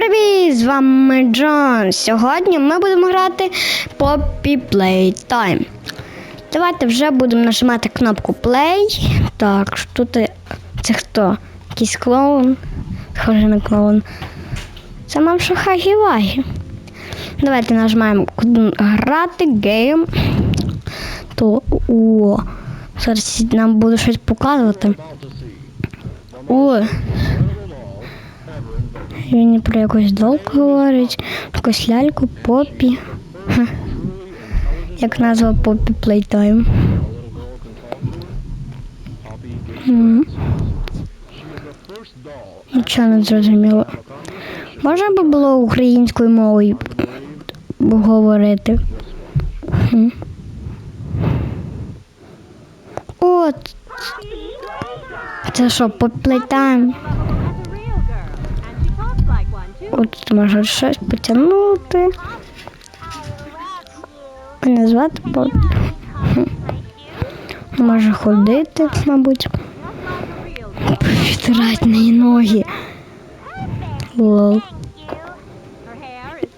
привіт! З вами Джон. Сьогодні ми будемо грати Poppy Playtime. Давайте вже будемо нажимати кнопку Play. Так, тут це хто? Якийсь клоун. Схоже на клоун. Це мам що хагі-вагі. Давайте нажимаємо грати гейм. То о, зараз нам буде щось показувати. О, він про якусь долку говорить, якусь ляльку, попі. Ха. Як назва Попі Playtime. М. Нічого не зрозуміло. Можна би було українською мовою говорити? Хм. От. Це що, Playtime? От тут можна щось потягнути. Мене звати Попі. Хм. Може ходити, мабуть. Відтирати неї ноги. Лол.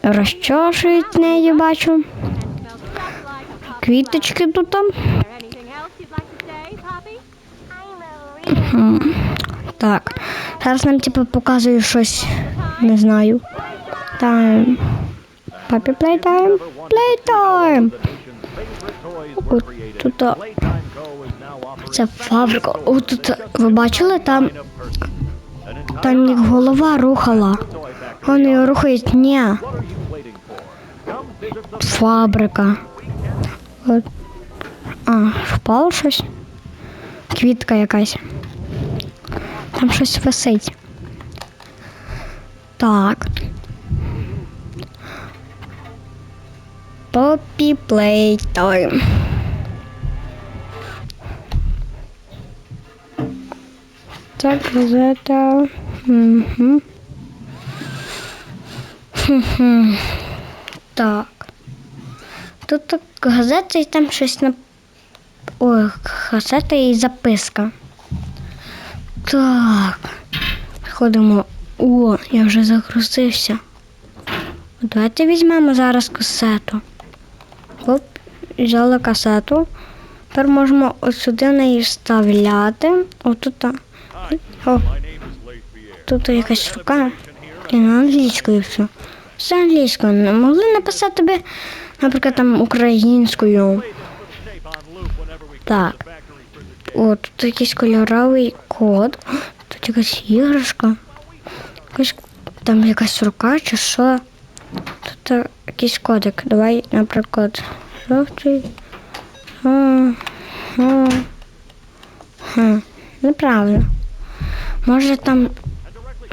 Розчошують неї, бачу. Квіточки тут там. Так. Зараз нам типу показує щось. Не знаю. Тайм. Папі плейтайм. Плейтайм. Тут. Це фабрика. О, тут ви бачили там. Там як голова рухала. Вони рухають. Ні. Фабрика. От. А, впало щось. Квітка якась. Там щось висить. Так. Poppy Playtime. Так, газета. Угу. Хм-хм. Так. Тут газета і там щось на. Ой, газета і записка. Так. Ходимо. О, я вже загрузився. Давайте візьмемо зараз касету. Оп, взяли касету. Тепер можемо ось сюди неї вставляти. Отут. О, тут якась рука. І на англійською все. Все англійською. Не могли написати би, наприклад, там українською. Так. О, тут якийсь кольоровий код. Тут якась іграшка. Якась, там якась рука чи що. Тут е, якийсь кодик. Давай, наприклад, жовтий. Неправильно. Може там.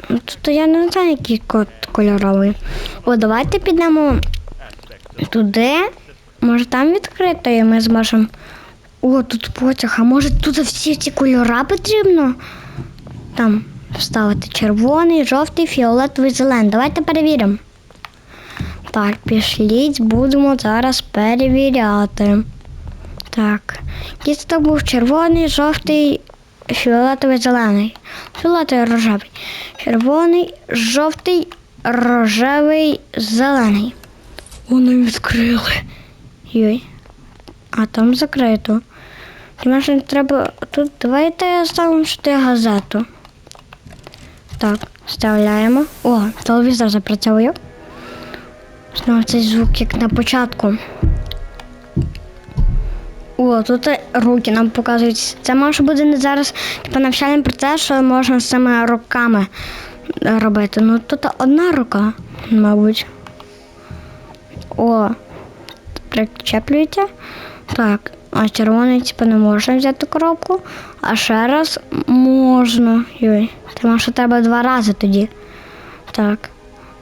ну, Тут я не знаю, який код кольоровий. О, давайте підемо туди. Може там відкрито і ми зможемо. О, тут потяг, а може тут всі ці кольора потрібно? Там вставити червоний, жовтий, фіолетовий, зелений. Давайте перевіримо. Так, пішліть, будемо зараз перевіряти. Так. Там був червоний, жовтий, фіолетовий, зелений. Фіолетовий, рожевий. Червоний, жовтий, рожевий, зелений. Вони відкрили. Йой. А там закрито. Може, не треба тут. Давайте ставимо сюди газету. Так, вставляємо. О, телевізор запрацьовує. Знову цей звук, як на початку. О, тут руки нам показують. Це може бути не зараз типу, навчальний процес, що можна з цими руками робити. Ну тут одна рука, мабуть. О, причеплюється. Так, а червоний, типу, не можна взяти коробку, а ще раз можна. Йой, тому що треба два рази тоді. Так.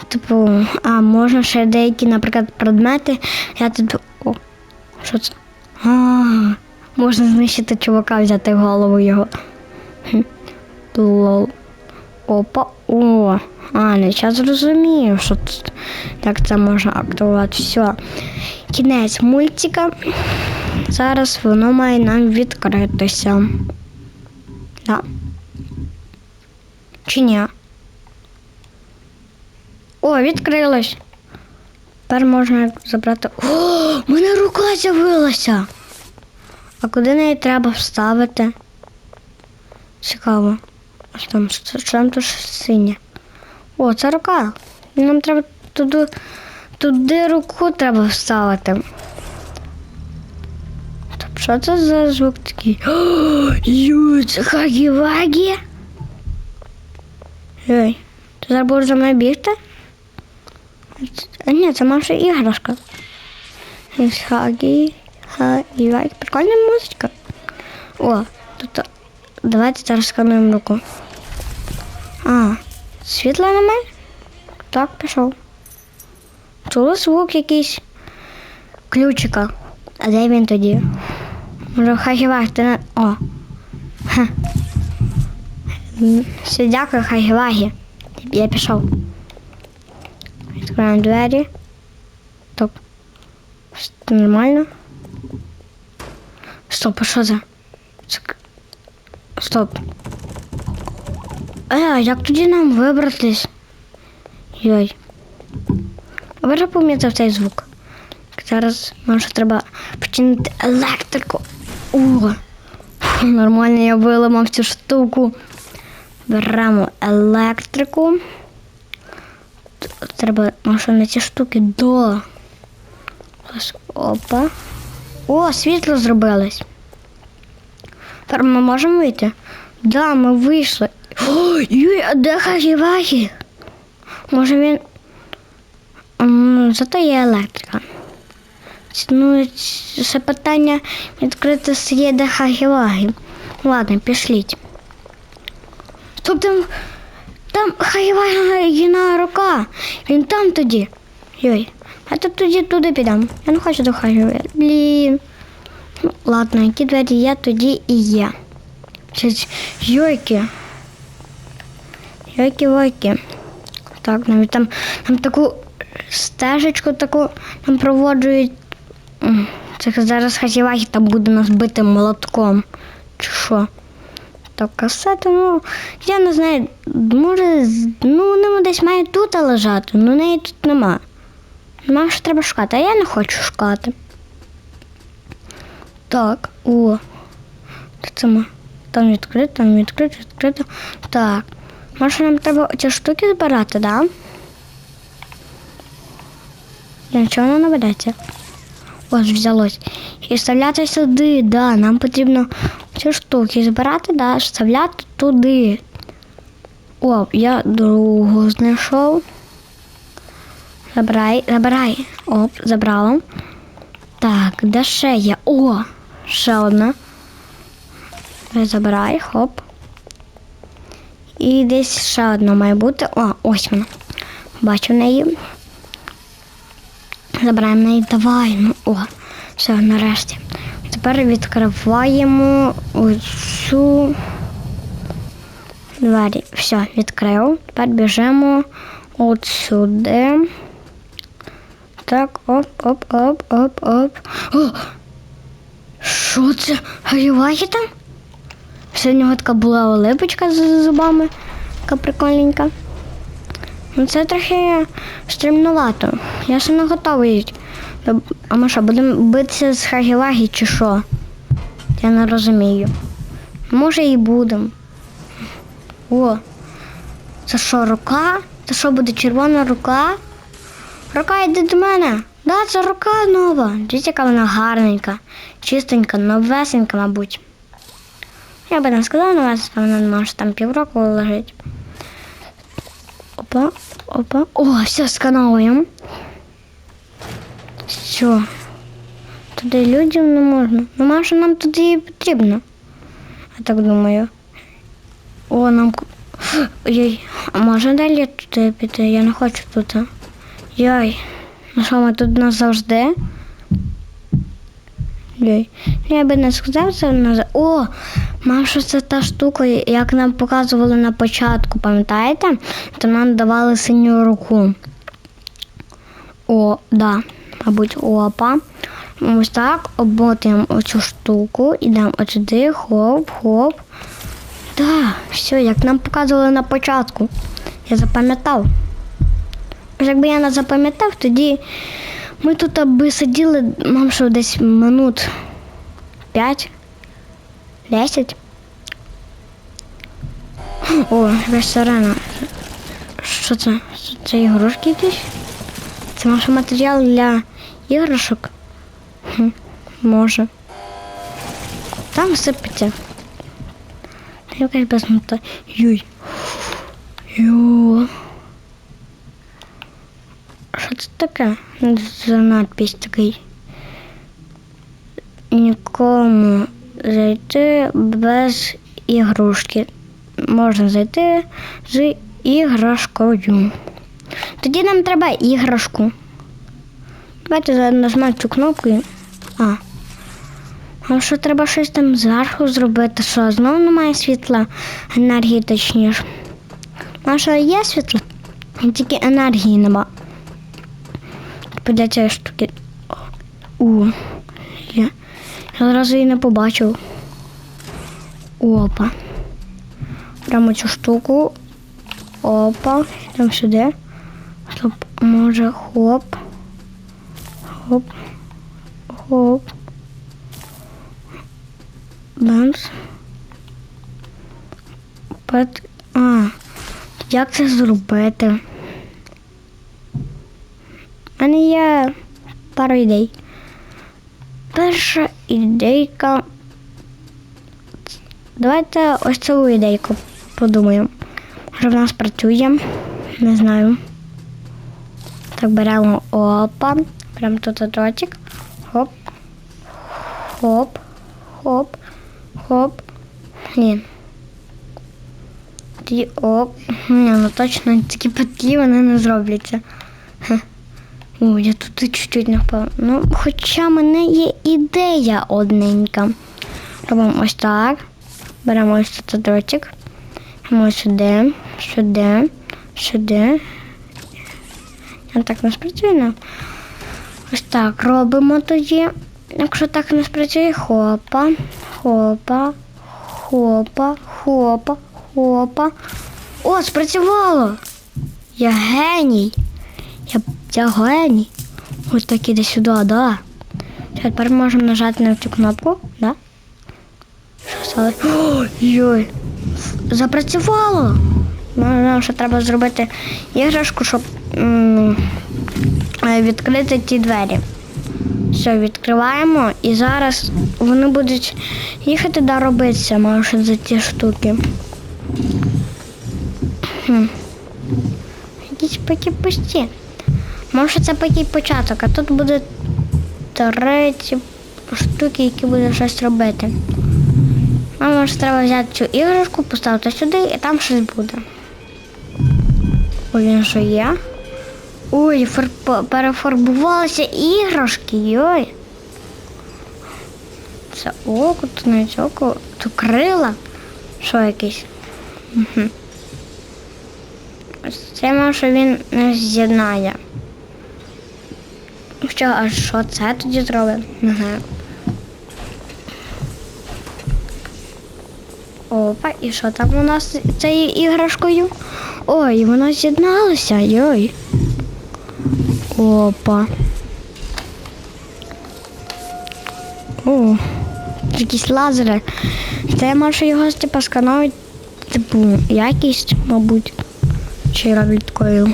Типу, а можна ще деякі, наприклад, предмети. Я тут. О, що це? А, можна знищити чувака, взяти голову його. Лол. Опа. О. А, не час зрозумів, що тут так це можна актувати. Все. Кінець мультика. Зараз воно має нам відкритися. Да. Чи ні? О, відкрилось. Тепер можна забрати. О, в мене рука з'явилася. А куди неї треба вставити? Цікаво. А там, там тут синє? О, це рука. Нам треба туди, туди руку треба вставити. Що це за звук такий? Ю, це хагі-вагі? Ой, ти зараз будеш за мною бігти? А ні, це наша іграшка. Хагі, хагі-вагі. Прикольна музичка. О, тут. Давайте зараз скануємо руку. А, світло немає? Так, пішов. Чули звук якийсь ключика. А де він тоді? Може, хагіваг, ти не. О. Ха. Все, дякую, хагівагі. Я пішов. Відкриваємо двері. Стоп. Все нормально. Стоп, а що? Це Стоп. Е, як тоді нам вибратись? Йой. А вже помітив цей звук. Зараз може треба починити електрику. О! Нормально я виламав цю штуку. Беремо електрику. Треба може на ці штуки до. Опа. О, світло зробилось. Тепер ми можемо вийти? Да, ми вийшли. Ой, а де Хагі-Вагі? Може він. Зато є електрика. Ну, ц- це питання відкрити є де Ладно, пішліть. Стоп, там, там Хагі-Вагіна рука. Він там тоді. Йой. А то тоді туди підемо. Я не хочу до Хагі-Вагі. Блін. Ну, ладно, які двері є, тоді і є. Йойки. Йойки-войки. Так, навіть там, там таку стежечку таку нам проводжують. Це зараз хазівахи там буде нас бити молотком. Чи що? Так, касети, ну, я не знаю, може, ну, вони десь мають тут лежати, ну неї тут нема. Нема, що треба шукати, а я не хочу шукати. Так, о. Це? Там відкрито, там відкрито, відкрито. Так. Може нам треба ці штуки збирати, да? Я нічого не наведеться. Ось взялось. І вставляти сюди, да. Нам потрібно ці штуки збирати, да, вставляти туди. О, я другу знайшов. Забирай, забирай. Оп, забрала. Так, де ще є? О, ще одна. Забирай, хоп. І десь ще одна має бути. О, ось вона. Бачу неї. Забираємо неї. Давай. Ну, о, все, нарешті. Тепер відкриваємо оцю двері. Все, відкрив. Тепер біжимо от сюди. Так, оп, оп, оп, оп, оп. О! Що це? Гаєваги там? Нього така була олипочка з зубами, така прикольненька. Ну це трохи стримнувато. Я ще не готовий. А ми що, будемо битися з Хагівагі чи що? Я не розумію. Може і будемо. О, це що, рука? Це що буде червона рука? Рука йде до мене. Да, це рука нова. Дивіться, яка вона гарненька, чистенька, новесенька, мабуть. Я би не сказала вас, вона може там півроку лежить. Опа, опа. О, все, скановуємо. Все. Туди людям не можна. Ну, може, нам туди і потрібно. Я так думаю. О, нам. Ой, а може далі туди піти? Я не хочу тут. Йой. Ну що, ми тут назавжди? Йой. Ну, Я би не сказав це назад. О, Маша, це та штука, як нам показували на початку, пам'ятаєте? То нам давали синю руку. О, да, мабуть, опа. Ось так обмотуємо оцю штуку, ідемо отсюди, хоп, хоп. Да, все, як нам показували на початку. Я запам'ятав. якби я не запам'ятав, тоді ми тут аби сиділи, мам, що десь минут 5, 10. О, сирена. Що це? Це ігрушки якісь? Це може матеріал для іграшок? Хм, може. Там сипеться. Якась безнота. Юй. Йо. Що це таке? За надпись такий. Нікому зайти без ігрушки. Можна зайти з іграшкою. Тоді нам треба іграшку. Давайте нажмемо цю кнопку. А. А що треба щось там зверху зробити? Що знову немає світла енергії точніше. Наша є світло, тільки енергії нема. Для цієї штуки. О, я, одразу її не побачив. Опа. Прямо цю штуку. Опа. Там сюди. Стоп, може хоп. Хоп. Хоп. Бемс. Пет. А. Як це зробити? Мене є пару ідей. Перша ідейка. Давайте ось цю ідейку подумаємо. Що в нас працює? Не знаю. Так, беремо опа. Прям тут дротик. Хоп. Хоп. Хоп. Хоп. Ні. Тоді оп. Ні, ну точно такі петлі вони не зробляться. О, я тут чуть-чуть не впала. Ну, хоча в мене є ідея одненька. Робимо ось так. Беремо ось тут дротик. Беремо сюди, сюди, сюди. Я так не спрацює. ну. Ось так робимо тоді. Якщо так не спрацює, хопа, хопа, хопа, хопа, хопа. О, спрацювало! Я геній. Я, геній. Ось так іде сюди, да. Тепер можемо нажати на цю кнопку, да? Що стало? Ой, запрацювало. Ну, Нам ще треба зробити іграшку, щоб м, е, відкрити ті двері. Все, відкриваємо і зараз вони будуть їхати да робитися, може, за ті штуки. Хм. Якісь поки пусті. Може це поки початок, а тут буде треті штуки, які будуть щось робити. Нам може треба взяти цю іграшку, поставити сюди і там щось буде. Ой, він що є? Ой, фарб... перефарбувалися іграшки, йой. Це око, тут навіть око, тут крила. Що якесь? Угу. Це може він не з'єднає. Що, а що це тоді зробить? Не знаю. Опа, і що там у нас з цією іграшкою? Ой, воно з'єдналося, йой. Опа. О, якісь лазери. Це я можу його типу, сканувати, типу, якість, мабуть. Чи роблять такою.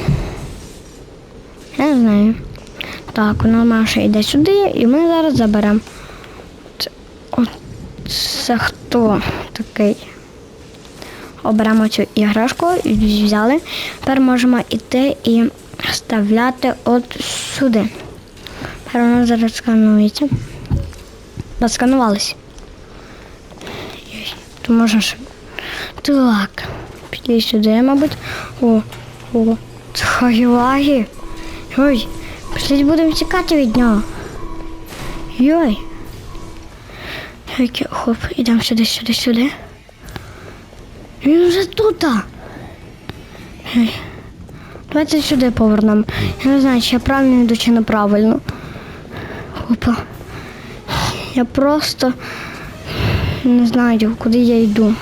Я не знаю. Так, вона Маша йде сюди, і ми зараз заберемо. Це, хто такий? Оберемо цю іграшку, взяли. Тепер можемо йти і вставляти от сюди. Тепер вона зараз сканується. Досканувалась. То можна ще. Так. Піти сюди, мабуть. О, о, це лаги. Ой, пішли будемо тікати від нього. Йой. Хоп, ідемо сюди, сюди, сюди. Він вже тут. Давайте сюди повернемо. Я не знаю, чи я правильно йду, чи неправильно. Опа. Я просто не знаю, куди я йду.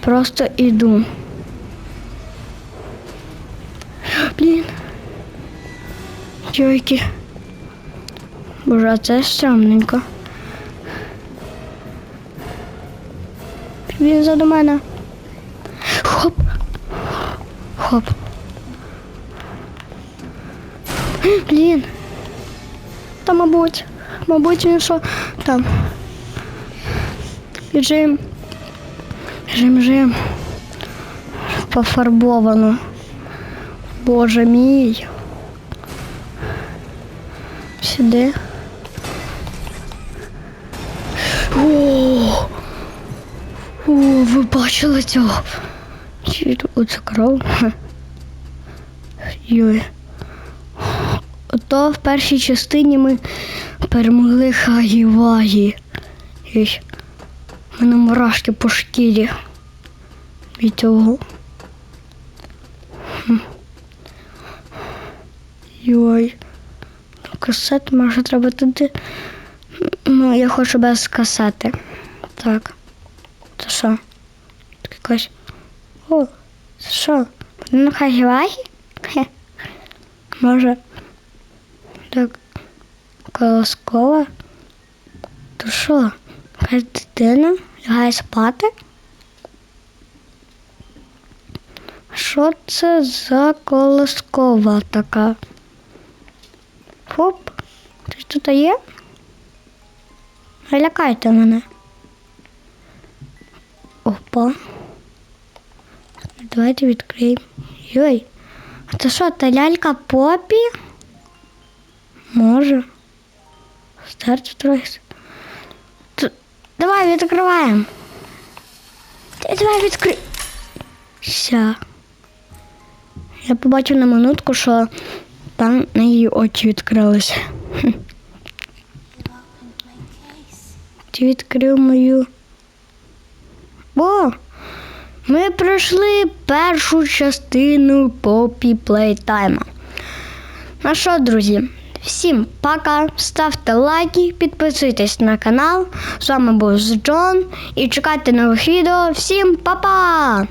Просто йду. Йойки. Боже, а це стрімненько. Він заду мене. Хоп. Хоп. Блін. Та, мабуть, мабуть, він що там. Біжим. Біжим, біжим. Пофарбовано. Боже мій. Сюди. О, О, ви бачили цього? Чи оце кров? Йой. Ото в першій частині ми перемогли Хагі-Вагі. У мене мурашки по шкірі. Від цього. Йой. Касет може треба туди. Ну, я хочу без касети. Так. Це що? Тут якось. О, це що? Ну, хагі-вагі? Хе. Може. Так. Колоскова. То що? Якась дитина лягає спати? Що це за колоскова така? Хоп. Хтось тут є? Лякайте мене. Опа. Давайте відкриємо. Йой. А це що, та лялька попі? Може. Старт трохи. Т- Давай відкриваємо. Давай відкри. Ся. Я побачив на минутку, що там на її очі відкрилися. Ти відкрив мою. О! Ми пройшли першу частину попі плейтайма. Ну що, друзі, всім пока. Ставте лайки, підписуйтесь на канал. З вами був Джон і чекайте нових відео. Всім па-па!